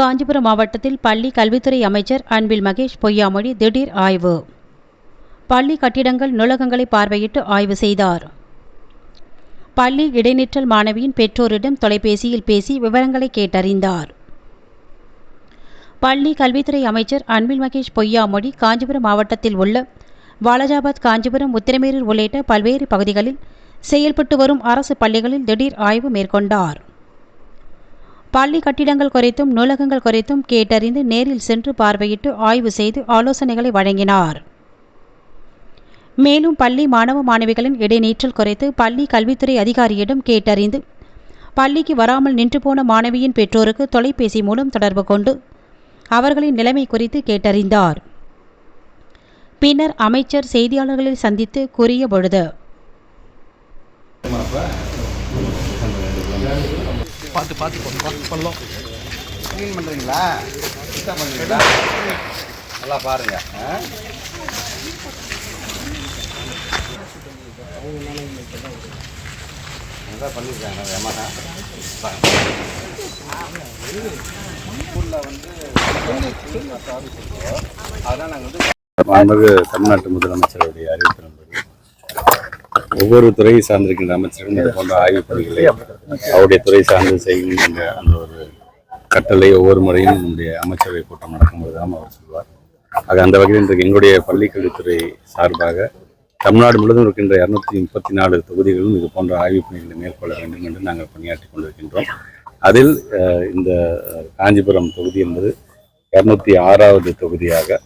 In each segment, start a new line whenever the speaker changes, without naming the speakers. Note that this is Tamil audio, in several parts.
காஞ்சிபுரம் மாவட்டத்தில் பள்ளி கல்வித்துறை அமைச்சர் அன்பில் மகேஷ் பொய்யாமொழி திடீர் ஆய்வு. பள்ளி கட்டிடங்கள் நூலகங்களை பார்வையிட்டு ஆய்வு செய்தார். பள்ளி இடைநிற்றல் மாணவியின் பெற்றோரிடம் தொலைபேசியில் பேசி விவரங்களை கேட்டறிந்தார். பள்ளி கல்வித்துறை அமைச்சர் அன்பில் மகேஷ் பொய்யாமொழி காஞ்சிபுரம் மாவட்டத்தில் உள்ள வாலஜாபாத் காஞ்சிபுரம் உத்திரமேரூர் உள்ளிட்ட பல்வேறு பகுதிகளில் செயல்பட்டு வரும் அரசு பள்ளிகளில் திடீர் ஆய்வு மேற்கொண்டார். பள்ளி கட்டிடங்கள் குறித்தும் நூலகங்கள் குறித்தும் கேட்டறிந்து நேரில் சென்று பார்வையிட்டு ஆய்வு செய்து ஆலோசனைகளை வழங்கினார். மேலும் பள்ளி மாணவ மாணவிகளின் இடைநீற்றல் குறித்து பள்ளி கல்வித்துறை அதிகாரியிடம் கேட்டறிந்து பள்ளிக்கு வராமல் நின்று போன மாணவியின் பெற்றோருக்கு தொலைபேசி மூலம் தொடர்பு கொண்டு அவர்களின் நிலைமை குறித்து கேட்டறிந்தார். பின்னர் அமைச்சர் செய்தியாளர்களை சந்தித்து கூறிய பொழுது
பார்த்து பார்த்து பண்ணலாம் பண்ணலாம்
க்ளீன் பண்ணுறீங்களா சுத்தம் பண்ணுறீங்களா நல்லா பாருங்க? நல்லா பண்ணியிருக்காங்க வேமாடா ஸ்கூலில் வந்து அதெல்லாம் நாங்கள் வந்து தமிழ்நாட்டு முதலமைச்சருடைய அறிவிப்பின்படி ஒவ்வொரு துறையை சார்ந்திருக்கின்ற அமைச்சர்கள் இது போன்ற ஆய்வுப் பணிகளை அவருடைய துறை சார்ந்து செய்யும் என்ற அந்த ஒரு கட்டளை ஒவ்வொரு முறையும் நம்முடைய அமைச்சரவை கூட்டம் நடக்கும்போது தான் அவர் சொல்வார். ஆக அந்த வகையில் இன்றைக்கு எங்களுடைய பள்ளிக்கல்வித்துறை சார்பாக தமிழ்நாடு முழுவதும் இருக்கின்ற இரநூத்தி முப்பத்தி நாலு தொகுதிகளும் இது போன்ற ஆய்வுப் பணிகளை மேற்கொள்ள வேண்டும் என்று நாங்கள் பணியாற்றி கொண்டிருக்கின்றோம். அதில் இந்த காஞ்சிபுரம் தொகுதி என்பது இரநூத்தி ஆறாவது தொகுதியாக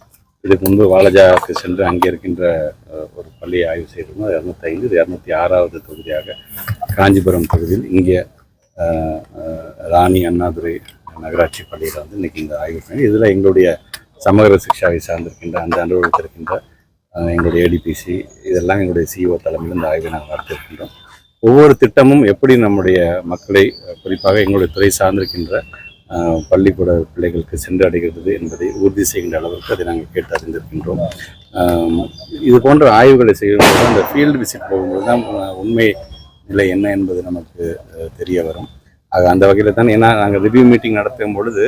இதுக்கு முன்பு வாலஜாவுக்கு சென்று அங்கே இருக்கின்ற ஒரு பள்ளியை ஆய்வு செய்திருந்தோம். இரநூத்தி ஐந்து இரநூத்தி ஆறாவது தொகுதியாக காஞ்சிபுரம் தொகுதியில் இங்கே ராணி அண்ணாதுரை நகராட்சி பள்ளியில் வந்து இன்றைக்கி இந்த ஆய்வு பண்ணி இதில் எங்களுடைய சமகர சிக்ஷாவை சார்ந்திருக்கின்ற அந்த அனுபவத்திற்கின்ற எங்களுடைய ஏடிபிசி இதெல்லாம் எங்களுடைய சிஇஓ தலைமையில் இந்த ஆய்வை நாங்கள் நடத்திருக்கின்றோம் ஒவ்வொரு திட்டமும் எப்படி நம்முடைய மக்களை குறிப்பாக எங்களுடைய துறை சார்ந்திருக்கின்ற பள்ளிக்கூட பிள்ளைகளுக்கு சென்றடைகிறது என்பதை உறுதி செய்கின்ற அளவிற்கு அதை நாங்கள் கேட்டு அறிந்திருக்கின்றோம். இது போன்ற ஆய்வுகளை செய்யும்போது அந்த ஃபீல்டு விசிட் போகும்போது தான் உண்மை நிலை என்ன என்பது நமக்கு தெரிய வரும். ஆக அந்த வகையில் தான் ஏன்னா நாங்கள் ரிவ்யூ மீட்டிங் நடத்தும் பொழுது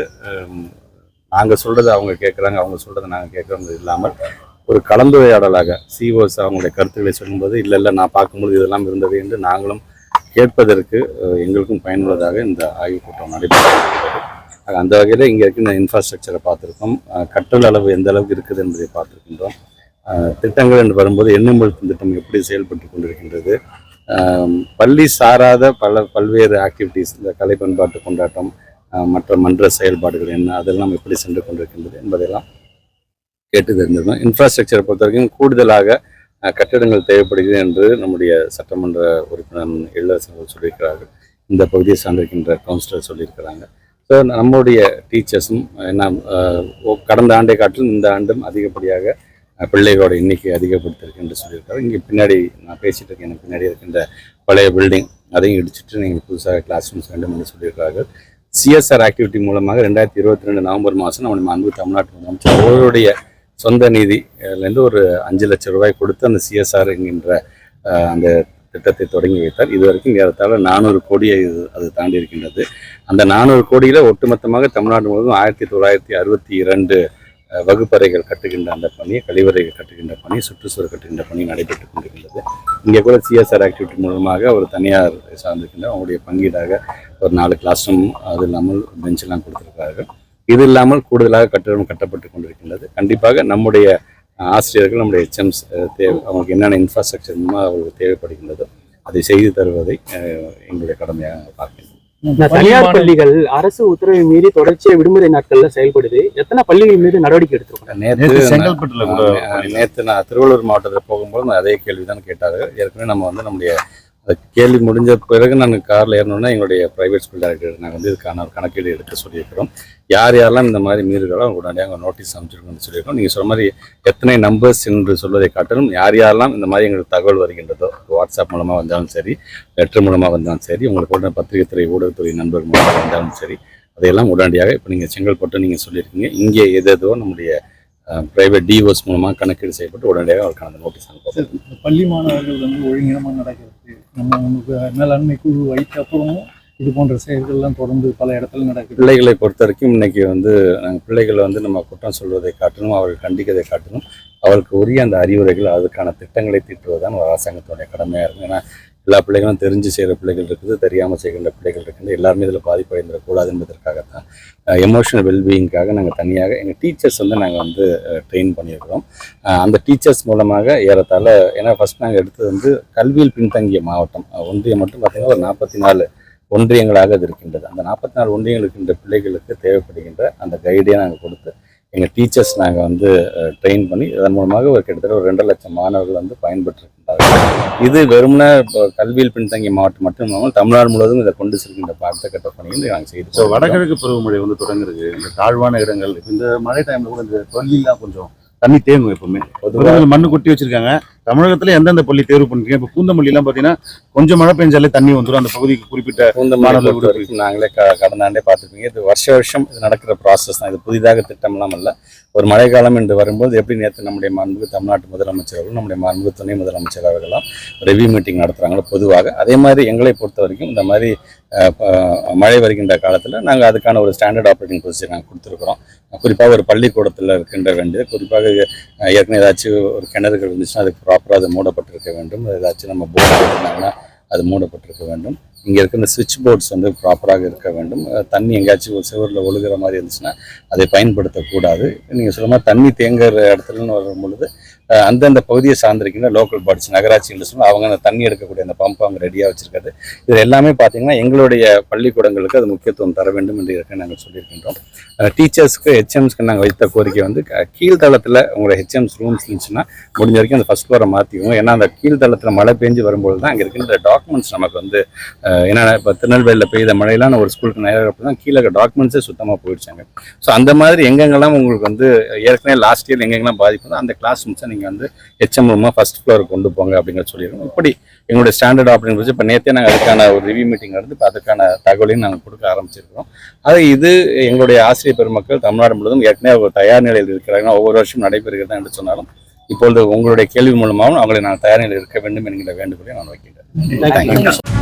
நாங்கள் சொல்கிறத அவங்க கேட்குறாங்க அவங்க சொல்கிறத நாங்கள் கேட்குறது இல்லாமல் ஒரு கலந்துரையாடலாக சிஓஸ் அவங்களுடைய கருத்துக்களை சொல்லும்போது இல்லை இல்லை நான் பார்க்கும்போது இதெல்லாம் இருந்தது என்று நாங்களும் கேட்பதற்கு எங்களுக்கும் பயனுள்ளதாக இந்த ஆய்வுக் கூட்டம் நடைபெற்றிருக்கிறது அந்த வகையில் இங்கே இருக்கின்ற இன்ஃப்ராஸ்ட்ரக்சரை பார்த்துருக்கோம். கற்றல் அளவு எந்த அளவுக்கு இருக்குது என்பதை பார்த்துருக்கின்றோம். திட்டங்கள் என்று வரும்போது எண்ணெழுத்தும் திட்டம் எப்படி செயல்பட்டு கொண்டிருக்கின்றது. பள்ளி சாராத பல பல்வேறு ஆக்டிவிட்டீஸ் இந்த கலை பண்பாட்டு கொண்டாட்டம் மற்ற மன்ற செயல்பாடுகள் என்ன அதெல்லாம் எப்படி சென்று கொண்டிருக்கின்றது என்பதெல்லாம் கேட்டு தெரிஞ்சிருந்தோம். இன்ஃப்ராஸ்ட்ரக்சரை பொறுத்த வரைக்கும் கூடுதலாக கட்டிடங்கள் தேவைப்படுகிறது என்று நம்முடைய சட்டமன்ற உறுப்பினர் இளவரசர்கள் சொல்லியிருக்கிறார்கள். இந்த பகுதியை சார்ந்திருக்கின்ற கவுன்சிலர் சொல்லியிருக்கிறாங்க. ஸோ நம்முடைய டீச்சர்ஸும் என்ன கடந்த ஆண்டை காட்டிலும் இந்த ஆண்டும் அதிகப்படியாக பிள்ளைகளோட எண்ணிக்கை அதிகப்படுத்திருக்கு என்று சொல்லியிருக்காரு இங்கே பின்னாடி நான் பேசிட்டு இருக்கேன். எனக்கு பின்னாடி இருக்கின்ற பழைய பில்டிங் அதையும் இடிச்சிட்டு நீங்கள் புதுசாக கிளாஸ் ரூம்ஸ் வேண்டும் என்று சொல்லியிருக்கிறார்கள். சிஎஸ்ஆர் ஆக்டிவிட்டி மூலமாக ரெண்டாயிரத்தி இருபத்தி ரெண்டு நவம்பர் மாதம் நம்ம அன்பு தமிழ்நாட்டு முதலமைச்சர் அவருடைய சொந்த நிதியிலேருந்து ஒரு அஞ்சு லட்சம் ரூபாய் கொடுத்து அந்த சிஎஸ்ஆர் என்கின்ற அந்த திட்டத்தை தொடங்கி வைத்தார். இது வரைக்கும் ஏறத்தாழ நானூறு கோடியை இது அது தாண்டி இருக்கின்றது. அந்த நானூறு கோடியில் ஒட்டுமொத்தமாக தமிழ்நாடு முழுவதும் ஆயிரத்தி தொள்ளாயிரத்தி அறுபத்தி இரண்டு வகுப்பறைகள் கட்டுகின்ற அந்த பணி கழிவறைகள் கட்டுகின்ற பணி சுற்றுச்சூழல் கட்டுகின்ற பணி நடைபெற்று கொண்டிருக்கிறது இங்கே கூட சிஎஸ்ஆர் ஆக்டிவிட்டி மூலமாக ஒரு தனியார் சார்ந்திருக்கின்ற அவங்களுடைய பங்கீடாக ஒரு நாலு கிளாஸ் ரூம் அது இல்லாமல் பெஞ்செல்லாம் கொடுத்துருக்கார்கள் இது இல்லாமல் கூடுதலாக கட்டிடம் கட்டப்பட்டு கொண்டிருக்கின்றது. கண்டிப்பாக நம்முடைய ஆசிரியர்கள் நம்முடைய ஹெச்எம்ஸ் தேவை அவங்களுக்கு என்னென்ன இன்ஃப்ராஸ்ட்ரக்சர் அவங்களுக்கு தேவைப்படுகின்றதோ அதை செய்து தருவதை எங்களுடைய கடமையாக பார்க்கின்றோம்.
தனியார் பள்ளிகள் அரசு உத்தரவை மீறி தொடர்ச்சியா விடுமுறை நாட்கள்ல செயல்படுது. எத்தனை பள்ளிகள் மீது நடவடிக்கை எடுத்திருக்காங்க
நேற்று
நேற்று செங்கல்பட்டுல
நேற்று நான் திருவள்ளூர் மாவட்டத்தில் போகும்போது அதே கேள்வி தான் கேட்டாரு ஏற்கனவே நம்ம வந்து நம்முடைய கேள்வி முடிஞ்ச பிறகு நான் காரில் ஏறணுன்னா எங்களுடைய ப்ரைவேட் ஸ்கூல் டைரக்டர் நாங்கள் வந்து இதுக்கான ஒரு கணக்கீடு எடுக்க சொல்லியிருக்கிறோம். யார் யாரெல்லாம் இந்த மாதிரி மீறுகளோ உடனடியாக நோட்டீஸ் அமைச்சிருக்கோம்னு சொல்லியிருக்கோம். நீங்கள் சொன்ன மாதிரி எத்தனை நம்பர்ஸ் என்று சொல்வதை காட்டிலும் யார் யாரெல்லாம் இந்த மாதிரி எங்களுக்கு தகவல் வருகின்றதோ வாட்ஸ்அப் மூலமாக வந்தாலும் சரி லெட்டர் மூலமாக வந்தாலும் சரி உங்களுக்கு உடனே பத்திரிகை துறை ஊடகத்துறை நண்பர் மூலமாக வந்தாலும் சரி அதையெல்லாம் உடனடியாக இப்போ நீங்கள் செங்கல்பட்டு நீங்கள் சொல்லியிருக்கீங்க. இங்கே எதோ நம்முடைய பிரைவேட் டிஓஸ் மூலமாக கணக்கீடு செய்யப்பட்டு உடனடியாக அவருக்கான அந்த நோட்டீஸ் அனுப்பப்படும்.
பள்ளி மாணவர்கள் வந்து ஒழுங்கினமாக நடக்கிறது. நம்ம வந்து மேலாண்மை குழு வைத்த அப்புறமும்
இது போன்ற செயல்கள்லாம் தொடர்ந்து பல இடத்துல நடக்குது.
பிள்ளைகளை பொறுத்த வரைக்கும் இன்னைக்கு வந்து நாங்கள் பிள்ளைகளை வந்து நம்ம குற்றம் சொல்வதை காட்டணும் அவர்கள் கண்டிக்கதை காட்டணும் அவருக்கு உரிய அந்த அறிவுரைகள் அதுக்கான திட்டங்களை தீட்டுவதுதான் ஒரு அரசாங்கத்துடைய கடமையாக இருக்கும். ஏன்னா எல்லா பிள்ளைகளும் தெரிஞ்சு செய்கிற பிள்ளைகள் இருக்குது தெரியாமல் செய்கின்ற பிள்ளைகள் இருக்குது எல்லாருமே இதில் பாதிப்படைந்துடக்கூடாது என்பதற்காகத்தான் எமோஷனல் வெல்பீயிங்காக நாங்கள் தனியாக எங்கள் டீச்சர்ஸ் வந்து நாங்கள் வந்து ட்ரெயின் பண்ணியிருக்கிறோம். அந்த டீச்சர்ஸ் மூலமாக ஏறத்தாழ ஏன்னா ஃபஸ்ட் நாங்கள் எடுத்தது வந்து கல்வியில் பின்தங்கிய மாவட்டம். ஒன்றியம் மட்டும் பார்த்தீங்கன்னா ஒரு நாற்பத்தி நாலு ஒன்றியங்களாக அது இருக்கின்றது. அந்த நாற்பத்தி நாலு ஒன்றியங்கள் இருக்கின்ற பிள்ளைகளுக்கு தேவைப்படுகின்ற அந்த கைடே நாங்கள் கொடுத்து எங்கள் டீச்சர்ஸ் நாங்கள் வந்து ட்ரெயின் பண்ணி இதன் மூலமாக ஒரு கிட்டத்தட்ட ஒரு ரெண்டு லட்சம் மாணவர்கள் வந்து பயன்பெற்று இது வெறுமனே இப்போ கல்வியில் பின்தங்கிய மாவட்டம் மட்டும் இல்லாமல் தமிழ்நாடு முழுவதும் இதை கொண்டு செல்கின்ற அடுத்த கட்ட பணியை நாங்கள் செய்து
ஸோ வடகிழக்கு பருவமழை வந்து தொடங்குறது இந்த தாழ்வான இடங்கள் இந்த மழை டைம்ல கூட இந்த பள்ளிலாம் கொஞ்சம் தண்ணி தேங்கும் எப்பவுமே. மண்ணு கொட்டி வச்சிருக்காங்க. தமிழகத்துல எந்தெந்த பள்ளி தேர்வு பண்ணிருக்கீங்க இப்போ பூந்தமல்லி எல்லாம் பாத்தீங்கன்னா கொஞ்சம் மழை பெஞ்சாலே தண்ணி வந்துடும். அந்த பகுதிக்கு குறிப்பிட்ட
பூந்த மாணவர்கள் பொறுத்த வரைக்கும் நாங்களே கடந்த ஆண்டே பார்த்துருப்பீங்க. இது வருஷ வருஷம் இது நடக்கிற ப்ராசஸ் தான். இது புதிதாக திட்டம்லாம் அல்ல. ஒரு மழைக்காலம் என்று வரும்போது எப்படி நேற்று நம்முடைய மாண்புக்கு தமிழ்நாட்டு முதலமைச்சர் அவர்கள் நம்முடைய மாண்புக்கு துணை முதலமைச்சர் அவர்களாம் ரிவ்யூ மீட்டிங் நடத்துகிறாங்களோ பொதுவாக. அதே மாதிரி எங்களை பொறுத்த வரைக்கும் இந்த மாதிரி மழை வருகின்ற காலத்தில் நாங்கள் அதுக்கான ஒரு ஸ்டாண்டர்ட் ஆப்ரேட்டிங் ப்ரொசீஜர் நாங்கள் கொடுத்துருக்குறோம். குறிப்பாக ஒரு பள்ளிக்கூடத்தில் இருக்கின்ற வேண்டியது குறிப்பாக ஏற்கனவே ஏதாச்சும் ஒரு கிணறுகள் இருந்துச்சுன்னா அதுக்கு ப்ராப்பராக அது மூடப்பட்டிருக்க வேண்டும். ஏதாச்சும் நம்ம போர்டு போட்டிருந்தாங்கன்னா அது மூடப்பட்டிருக்க வேண்டும். இங்கே இருக்கிற சுவிட்ச் போர்ட்ஸ் வந்து ப்ராப்பராக இருக்க வேண்டும். தண்ணி எங்கேயாச்சும் ஒரு சுவரில் ஒழுகுற மாதிரி இருந்துச்சுன்னா அதை பயன்படுத்தக்கூடாது. நீங்கள் சொல்லுமா தண்ணி தேங்குற இடத்துலன்னு வரும் பொழுது அந்தந்த பகுதியை சார்ந்திருக்கின்ற லோக்கல் பாடிஸ் நகராட்சிகள் சொன்னால் அவங்க அந்த தண்ணி எடுக்கக்கூடிய அந்த பம்ப் அவங்க ரெடியாக வச்சிருக்காது இது எல்லாமே பார்த்தீங்கன்னா எங்களுடைய பள்ளிக்கூடங்களுக்கு அது முக்கியத்துவம் தர வேண்டும் என்று இருக்க நாங்கள் சொல்லியிருக்கின்றோம். டீச்சர்ஸ்க்கு ஹெச்எம்ஸ்க்கு நாங்கள் வைத்த கோரிக்கை வந்து கீழ்த்தளத்தில் கீழ்தளத்தில் உங்களோட ஹெச்எம்ஸ் ரூம்ஸ் இருந்துச்சுன்னா முடிஞ்ச வரைக்கும் அந்த ஃபஸ்ட் ஃப்ளோரை மாற்றிக்குவோம் ஏன்னா அந்த கீழ்த்தளத்தில் மழை பெஞ்சு வரும்போது தான் அங்கே இருக்கின்ற டாக்குமெண்ட்ஸ் நமக்கு வந்து என்னென்ன ஏன்னா இப்போ திருநெல்வேலியில் பெய்த மழையெல்லாம் ஒரு ஸ்கூலுக்கு நேரம் தான் கீழே டாக்குமெண்ட்ஸே சுத்தமாக போயிடுச்சாங்க. ஸோ அந்த மாதிரி எங்கெங்கெல்லாம் உங்களுக்கு வந்து ஏற்கனவே லாஸ்ட் இயர் எங்கெங்கெல்லாம் பாதிப்பு அந்த கிளாஸ் ரூம்ஸை நீங்கள் வந்து ஹெச்எம் ரூமாக ஃபர்ஸ்ட் ஃப்ளோருக்கு கொண்டு போங்க அப்படிங்கிற சொல்லிடுவோம் இப்படி எங்களுடைய ஸ்டாண்டர்ட் ஆப்ரேட்டிங் ப்ரொசீஜர் இப்போ நேற்றே நாங்கள் அதுக்கான ஒரு ரிவ்யூ மீட்டிங் நடந்து இப்போ அதுக்கான தகவலையும் நாங்கள் கொடுக்க ஆரம்பிச்சிருக்கிறோம். அது இது எங்களுடைய ஆசிரியர் பெருமக்கள் தமிழ்நாடு முழுவதும் ஏற்கனவே தயார் நிலையில் இருக்கிறாங்க. ஒவ்வொரு வருஷம் நடைபெறுகிறது என்று சொன்னாலும் இப்பொழுது உங்களுடைய கேள்வி மூலமாகவும் அவங்களை நான் தயார் நிலையில் இருக்க வேண்டும் என்கிற வேண்டுகோளை நான் வைக்கிறேன் தேங்க்யூ